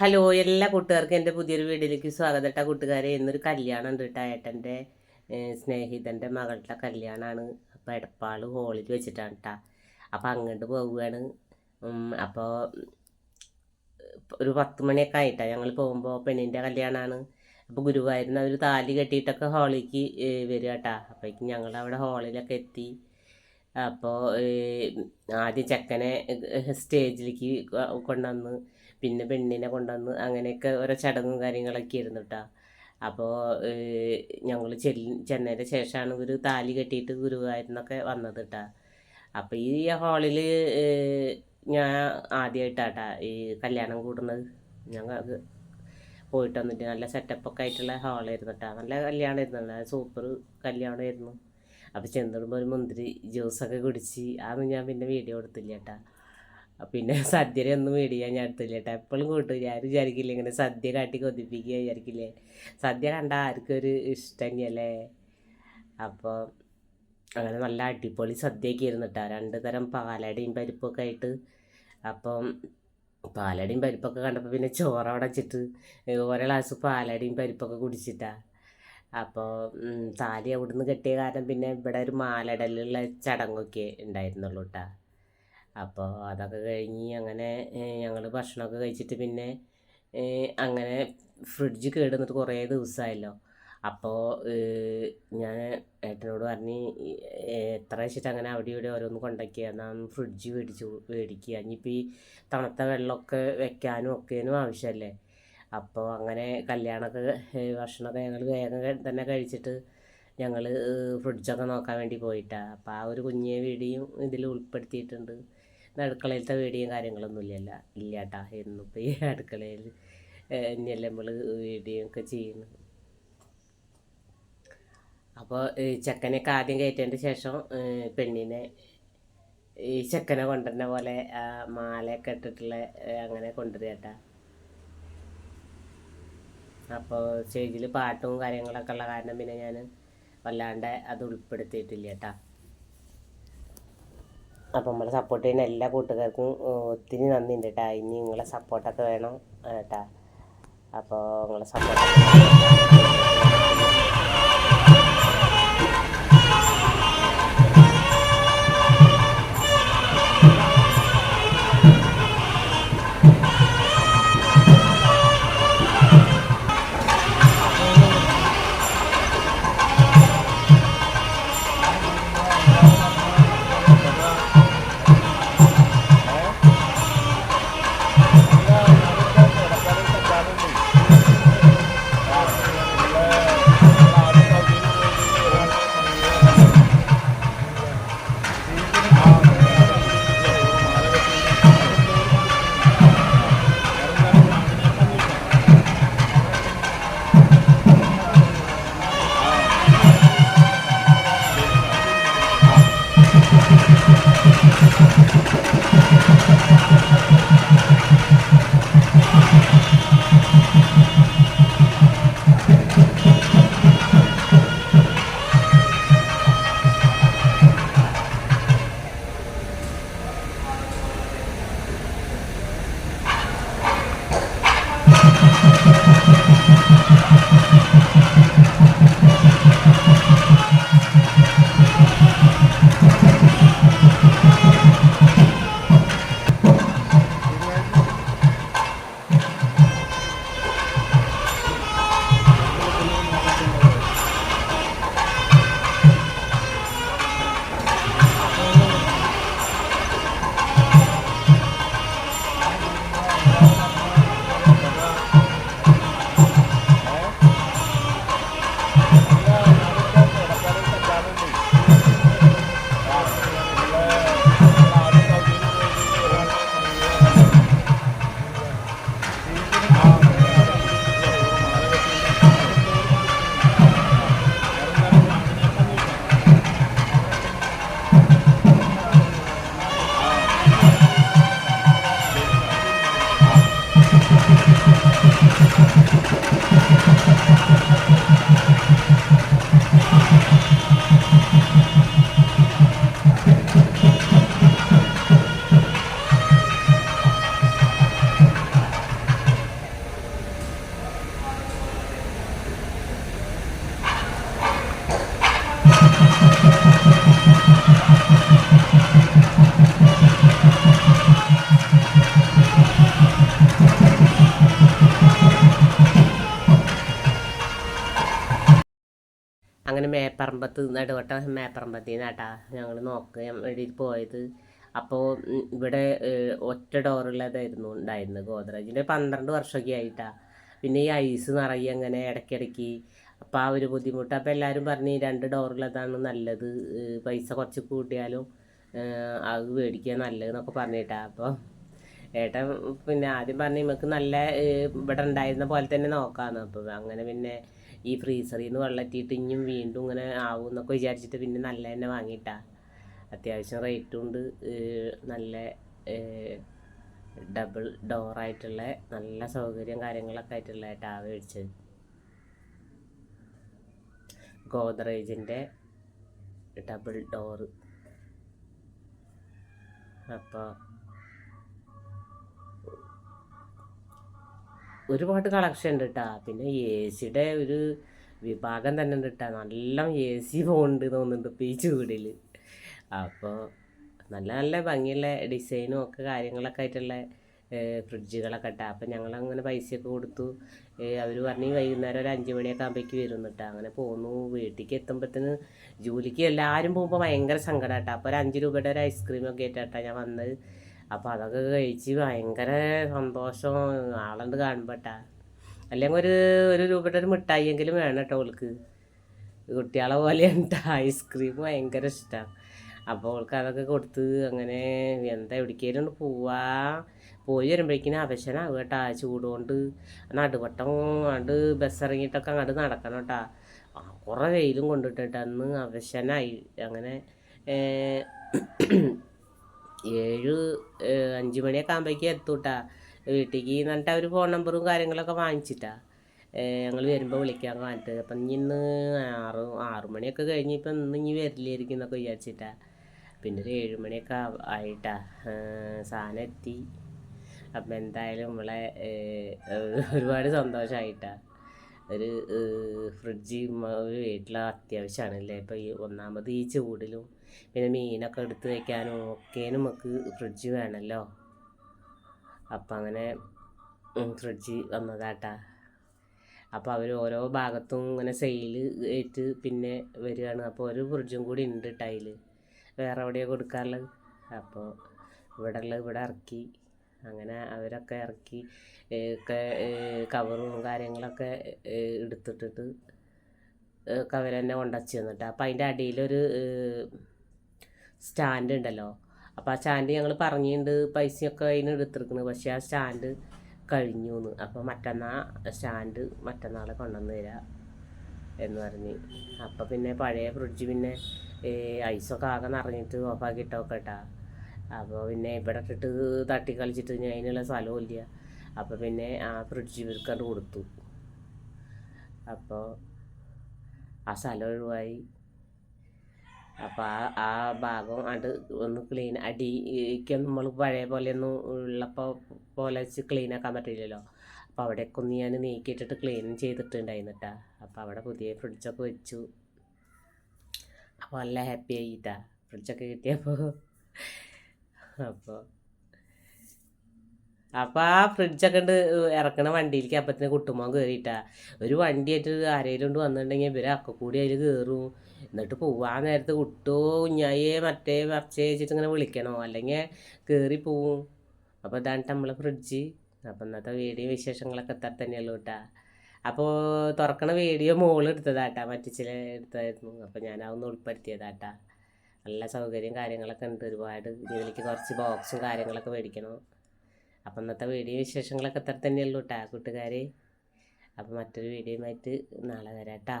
Hello എല്ലാ കൂട്ടുകാർക്കും എന്റെ പുതിയൊരു വീഡിയോയിലേക്ക് സ്വാഗതം കേട്ടോ കൂട്ടുകാരെ. ഇന്നൊരു കല്യാണം ഉണ്ട് കേട്ടോ ഏട്ടന്റെ സ്നേഹിതന്റെ മകളുടെ കല്യാണമാണ്. അപ്പോൾ എടപ്പാൾ ഹോളിൽ വെച്ചിട്ടാണ് കേട്ടോ. അപ്പോൾ അങ്ങോട്ട് പോവുകയാണ്. അപ്പോൾ ഒരു പത്ത് മണിയൊക്കെ ആയിട്ടാണ് ഞങ്ങൾ പോകുമ്പോൾ പെണ്ണിന്റെ കല്യാണമാണ്. അപ്പോൾ ഗുരുവായൂരിന്ന് ഒരു താലി കെട്ടിയിട്ടൊക്കെ ഹോളിലേക്ക് വരിക കേട്ടോ. അപ്പോഴേക്കും ഞങ്ങൾ അവിടെ ഹോളിലൊക്കെ എത്തി. അപ്പോൾ ആദ്യം ചെക്കനെ സ്റ്റേജിലേക്ക് കൊണ്ടുവന്ന് പിന്നെ പെണ്ണിനെ കൊണ്ടുവന്ന് അങ്ങനെയൊക്കെ ഓരോ ചടങ്ങും കാര്യങ്ങളൊക്കെ ആയിരുന്നു കേട്ടോ അപ്പോൾ ഞങ്ങൾ ചെല്ലി ചെന്നതിന് ശേഷമാണ് ഒരു താലി കെട്ടിയിട്ട് ഗുരുവായൂരിന്നൊക്കെ വന്നത് കേട്ടോ അപ്പോൾ ഈ ഹാളിൽ ഞാൻ ആദ്യമായിട്ടാട്ടാ ഈ കല്യാണം കൂടുന്നത്. ഞങ്ങൾക്ക് പോയിട്ട് വന്നിട്ട് നല്ല സെറ്റപ്പൊക്കെ ആയിട്ടുള്ള ഹാളായിരുന്നു കേട്ടോ നല്ല കല്യാണമായിരുന്നു നല്ല സൂപ്പർ കല്യാണമായിരുന്നു അപ്പോൾ ചെന്നിടുമ്പോൾ ഒരു മുന്തിരി ജ്യൂസൊക്കെ കുടിച്ച് അതൊന്നും ഞാൻ പിന്നെ വീഡിയോ എടുത്തില്ല കേട്ടാ പിന്നെ സദ്യയുടെ ഒന്നും മേടിക്കാൻ ഞാൻ അടുത്തില്ല കേട്ടോ. എപ്പോഴും കൂട്ടും ഞാൻ വിചാരിക്കില്ല ഇങ്ങനെ സദ്യ കാട്ടി കൊതിപ്പിക്കുക വിചാരിക്കില്ലേ. സദ്യ കണ്ട ആർക്കും ഒരു ഇഷ്ടം തന്നെയല്ലേ അപ്പോൾ അങ്ങനെ നല്ല അടിപൊളി സദ്യയൊക്കെ കേട്ടോ. രണ്ട് തരം പാലടയും പരിപ്പൊക്കെ ആയിട്ട്. അപ്പം പാലടയും പരിപ്പൊക്കെ കണ്ടപ്പോൾ പിന്നെ ചോറ് അടച്ചിട്ട് ഓരോ ഗ്ലാസ് പാലടയും പരിപ്പൊക്കെ കുടിച്ചിട്ടാണ് അപ്പോൾ താലി അവിടുന്ന് കെട്ടിയ കാരണം പിന്നെ ഇവിടെ ഒരു മാലടലുള്ള ചടങ്ങൊക്കെ ഉണ്ടായിരുന്നുള്ളൂ കേട്ടോ. അപ്പോൾ അതൊക്കെ കഴിഞ്ഞ് അങ്ങനെ ഞങ്ങൾ ഭക്ഷണമൊക്കെ കഴിച്ചിട്ട് പിന്നെ അങ്ങനെ ഫ്രിഡ്ജ് കേടുന്നിട്ട് കുറേ ദിവസമായല്ലോ അപ്പോൾ ഞാൻ ഏട്ടനോട് പറഞ്ഞ് എത്ര വെച്ചിട്ട് അങ്ങനെ അവിടെ ഇവിടെ ഓരോന്ന് കൊണ്ടാക്കി എന്നാൽ ഫ്രിഡ്ജ് മേടിച്ചു മേടിക്കുക ഇനിയിപ്പോൾ ഈ തണുത്ത വെള്ളമൊക്കെ വെക്കാനും ഒക്കെയും ആവശ്യമല്ലേ അപ്പോൾ അങ്ങനെ കല്യാണമൊക്കെ ഭക്ഷണമൊക്കെ ഞങ്ങൾ വേഗം തന്നെ കഴിച്ചിട്ട് ഞങ്ങൾ ഫ്രിഡ്ജൊക്കെ നോക്കാൻ വേണ്ടി പോയിട്ടാണ് അപ്പോൾ ആ ഒരു കുഞ്ഞിയെ വീടിയും ഇതിൽ ഉൾപ്പെടുത്തിയിട്ടുണ്ട്. അടുക്കളയിലത്തെ വീടിയും കാര്യങ്ങളൊന്നും ഇല്ലല്ല. ഇല്ല കേട്ടാ എന്നിപ്പോൾ ഈ അടുക്കളയിൽ ഇനിയല്ല നമ്മൾ വീഡിയോ ഒക്കെ ചെയ്യുന്നു അപ്പോൾ ചെക്കനൊക്കെ ആദ്യം കയറ്റേണ്ട ശേഷം പെണ്ണിനെ ഈ ചെക്കനെ കൊണ്ടുവരുന്ന പോലെ മാലയൊക്കെ ഇട്ടിട്ടുള്ള അങ്ങനെ കൊണ്ടുവരിക കേട്ടാ. അപ്പോൾ സ്റ്റേജിൽ പാട്ടും കാര്യങ്ങളൊക്കെ ഉള്ള കാരണം പിന്നെ ഞാൻ വല്ലാണ്ട് അത് ഉൾപ്പെടുത്തിയിട്ടില്ല കേട്ടാ. അപ്പോൾ നമ്മളെ സപ്പോർട്ട് ചെയ്യുന്ന എല്ലാ കൂട്ടുകാർക്കും ഒത്തിരി നന്ദി ഉണ്ട് കേട്ടാ ഇനി നിങ്ങളെ സപ്പോർട്ടൊക്കെ വേണം കേട്ടാ അപ്പോൾ നിങ്ങളെ സപ്പോർട്ട് ハハハハ അങ്ങനെ മേപ്പറമ്പത്ത് നടുവട്ട മേപ്പറമ്പത്തിൽ നിന്നാട്ടാ ഞങ്ങൾ നോക്കാൻ വേണ്ടി പോയത്. അപ്പോൾ ഇവിടെ ഒറ്റ ഡോറുള്ളതായിരുന്നു ഉണ്ടായിരുന്നത് ഗോദ്രേജിന്റെ പന്ത്രണ്ട് വർഷമൊക്കെ ആയിട്ടാ. പിന്നെ ഈ ഐസ് നിറയെ അങ്ങനെ ഇടയ്ക്കിടയ്ക്ക്. അപ്പോൾ ആ ഒരു ബുദ്ധിമുട്ട്. അപ്പോൾ എല്ലാവരും പറഞ്ഞ് രണ്ട് ഡോറുള്ളതാണ് നല്ലത്. പൈസ കുറച്ച് കൂട്ടിയാലും അത് മേടിക്കുക നല്ലതെന്നൊക്കെ പറഞ്ഞിട്ടാ. അപ്പോൾ ഏട്ടൻ പിന്നെ ആദ്യം പറഞ്ഞു നമുക്ക് നല്ല ഇവിടെ ഉണ്ടായിരുന്ന പോലെ തന്നെ നോക്കാമെന്ന് അപ്പോൾ അങ്ങനെ പിന്നെ ഈ ഫ്രീസറിൽ നിന്ന് വെള്ളത്തിയിട്ട് ഇനിയും വീണ്ടും ഇങ്ങനെ ആവും എന്നൊക്കെ വിചാരിച്ചിട്ട് പിന്നെ നല്ല തന്നെ വാങ്ങിയിട്ടാ. അത്യാവശ്യം റേറ്റും ഉണ്ട്. നല്ല ഡബിൾ ഡോറായിട്ടുള്ള നല്ല സൗകര്യം കാര്യങ്ങളൊക്കെ ആയിട്ടുള്ള ടാ മേടിച്ചത്. ഗോദ്രേജിന്റെ ഡബിൾ ഡോറ് അപ്പോൾ ഒരുപാട് കളക്ഷൻ ഉണ്ട് കേട്ടാ പിന്നെ എ സിയുടെ ഒരു വിഭാഗം തന്നെ ഉണ്ട് കേട്ടാ നല്ല എ സി പോകുന്നുണ്ട് തോന്നുന്നുണ്ട് ഇപ്പോൾ ഈ ചൂടിൽ അപ്പോൾ നല്ല നല്ല ഭംഗിയുള്ള ഡിസൈനും ഒക്കെ കാര്യങ്ങളൊക്കെ ആയിട്ടുള്ള ഫ്രിഡ്ജുകളൊക്കെ ഫ്രിഡ്ജുകളൊക്കെ ഇട്ടാ അപ്പം ഞങ്ങളങ്ങനെ പൈസയൊക്കെ കൊടുത്തു. അവർ പറഞ്ഞ് വൈകുന്നേരം ഒരു അഞ്ച് മണിയൊക്കെ ആകുമ്പോഴേക്ക് വരും കേട്ടോ അങ്ങനെ പോന്നു. വീട്ടിലേക്ക് എത്തുമ്പോഴത്തേന് ജോലിക്ക് എല്ലാവരും പോകുമ്പോൾ ഭയങ്കര സങ്കടം കേട്ടോ അപ്പോൾ ഒരു അഞ്ച് രൂപയുടെ ഒരു ഐസ്ക്രീമൊക്കെ ആയിട്ടാ ഞാൻ വന്നത്. അപ്പോൾ അതൊക്കെ കഴിച്ച് ഭയങ്കര സന്തോഷം. ആളുണ്ട് കാണുമ്പോട്ടാ. അല്ലെങ്കിൽ ഒരു ഒരു രൂപയുടെ ഒരു മിഠായിയെങ്കിലും വേണം കേട്ടോ അവൾക്ക് കുട്ടികളെ പോലെയാണ് ഐസ്ക്രീം ഭയങ്കര ഇഷ്ടമാണ് അപ്പോൾ അവൾക്ക് അതൊക്കെ കൊടുത്ത് അങ്ങനെ എന്താ എവിടേക്കേലും പോവാ. പോയി വരുമ്പോഴേക്കിനും അവശനാവുക കേട്ടാ. ചൂടുകൊണ്ട് നടുവട്ടം കണ്ട് ബസ് ഇറങ്ങിയിട്ടൊക്കെ അങ്ങോട്ട് നടക്കണം കേട്ടാ കുറേ വെയിലും കൊണ്ടിട്ടിട്ട് അന്ന് അവശനായി. അങ്ങനെ ഏഴ് അഞ്ച് മണിയൊക്കെ ആകുമ്പോഴേക്കും എത്തൂട്ടാ വീട്ടിലേക്ക് എന്നിട്ട് അവർ ഫോൺ നമ്പറും കാര്യങ്ങളൊക്കെ വാങ്ങിച്ചിട്ടാ. ഞങ്ങൾ വരുമ്പോൾ വിളിക്കാൻ കാണിട്ട് അപ്പം ഇനി ഇന്ന് ആറ് ആറ് മണിയൊക്കെ കഴിഞ്ഞ് ഇപ്പം ഇന്ന് ഇനി വരില്ലായിരിക്കും എന്നൊക്കെ വിചാരിച്ചിട്ടാ. പിന്നെ ഒരു ഏഴുമണിയൊക്കെ ആയിട്ടാ. സാധനം എത്തി അപ്പം എന്തായാലും നമ്മളെ ഒരുപാട് സന്തോഷമായിട്ടാ ഒരു ഫ്രിഡ്ജ് ഒരു ഒരു അത്യാവശ്യമാണ് ഇപ്പോൾ ഈ ഒന്നാമത് ഈ ചൂടിലും പിന്നെ മീനൊക്കെ എടുത്ത് വയ്ക്കാനും ഒക്കെ നമുക്ക് ഫ്രിഡ്ജ് വേണമല്ലോ അപ്പം അങ്ങനെ ഫ്രിഡ്ജ് വന്നതാട്ടാ. അപ്പോൾ അവർ ഓരോ ഭാഗത്തും ഇങ്ങനെ സെയിൽ ആയിട്ട് പിന്നെ വരികയാണ്. അപ്പോൾ ഒരു ഫ്രിഡ്ജും കൂടി ഉണ്ട് ടൈൽ വേറെ എവിടെയാണ് കൊടുക്കാറുള്ളത് അപ്പോൾ ഇവിടെ ഉള്ളത് ഇവിടെ ഇറക്കി. അങ്ങനെ അവരൊക്കെ ഇറക്കി കവറും കാര്യങ്ങളൊക്കെ എടുത്തിട്ടിട്ട് ഒക്കെ അവർ തന്നെ കൊണ്ടുവച്ച് തന്നിട്ട്. അപ്പോൾ അതിന്റെ അടിയിലൊരു സ്റ്റാൻഡ് ഉണ്ടല്ലോ. അപ്പോൾ ആ സ്റ്റാൻഡ് ഞങ്ങൾ പറഞ്ഞിട്ടുണ്ട് പൈസയൊക്കെ അതിന് എടുത്തിരിക്കുന്നത് പക്ഷേ ആ സ്റ്റാൻഡ് കഴിഞ്ഞു എന്ന് അപ്പോൾ മറ്റന്നാൾ സ്റ്റാൻഡ് മറ്റന്നാളെ കൊണ്ടുവന്ന് തരാം എന്ന് പറഞ്ഞ്. അപ്പോൾ പിന്നെ പഴയ ഫ്രിഡ്ജ് പിന്നെ ഏ, ഐസൊക്കെ ആകെ നിറഞ്ഞിട്ട് ഓഫാക്കി അപ്പോൾ പിന്നെ ഇവിടെ ഇട്ടിട്ട് തട്ടി കളിച്ചിട്ട് ഞാൻ അതിനുള്ള സ്ഥലവും ഇല്ല അപ്പോൾ പിന്നെ ആ ഫ്രിഡ്ജ് വിൽക്കാണ്ട് കൊടുത്തു. അപ്പോൾ ആ സ്ഥലം ഒഴിവായി. അപ്പോൾ ആ ആ ഭാഗം അത് ഒന്ന് ക്ലീൻ അടിക്ക് നമ്മൾ പഴയ പോലെ ഒന്നും ഉള്ളപ്പോൾ പോലെ വെച്ച് ക്ലീൻ ആക്കാൻ പറ്റില്ലല്ലോ അപ്പോൾ അവിടെയൊക്കെ ഒന്ന് ഞാൻ നീക്കിയിട്ടിട്ട് ക്ലീൻ ചെയ്തിട്ടുണ്ടായിരുന്നിട്ടാ. അപ്പോൾ അവിടെ പുതിയ ഫ്രിഡ്ജൊക്കെ വെച്ചു. അപ്പോൾ നല്ല ഹാപ്പി ആയിട്ടാ ഫ്രിഡ്ജൊക്കെ കിട്ടിയപ്പോൾ അപ്പോൾ അപ്പോൾ ആ ഫ്രിഡ്ജൊക്കെ ഉണ്ട് ഇറക്കണ വണ്ടിയിലേക്ക് അപ്പത്തിന് കുട്ടുമ്പോൾ കയറിയിട്ടാ ഒരു വണ്ടിയായിട്ട് ആരെങ്കിലും കൊണ്ട് വന്നിട്ടുണ്ടെങ്കിൽ ഇവരെ അക്ക കൂടി അതിൽ കയറും എന്നിട്ട് പോവാൻ നേരത്തെ കുട്ടോ കുഞ്ഞായേ മറ്റേ മറിച്ചേ ഇങ്ങനെ വിളിക്കണോ? അല്ലെങ്കിൽ കയറി പോവും. അപ്പോൾ ഇതാണ് നമ്മളെ ഫ്രിഡ്ജ് അപ്പോൾ ഇന്നത്തെ വീഡിയോ വിശേഷങ്ങളൊക്കെ എത്ര തന്നെയുള്ളൂ കേട്ടാ അപ്പോൾ തുറക്കണ വീഡിയോ മോൾ എടുത്തതാട്ടാ മറ്റു ചില എടുത്തായിരുന്നു. അപ്പോൾ ഞാൻ അതൊന്ന് ഉൾപ്പെടുത്തിയതാട്ടാ. നല്ല സൗകര്യം കാര്യങ്ങളൊക്കെ ഉണ്ട്. ഒരുപാട് ഇതിലേക്ക് കുറച്ച് ബോക്സും കാര്യങ്ങളൊക്കെ മേടിക്കണം. അപ്പം ഇന്നത്തെ വീഡിയോ വിശേഷങ്ങളൊക്കെ ഇത്ര തന്നെയുള്ളൂ കേട്ടാ കൂട്ടുകാരെ. അപ്പോൾ മറ്റൊരു വീഡിയോ ആയിട്ട് നാളെ വരാം കേട്ടാ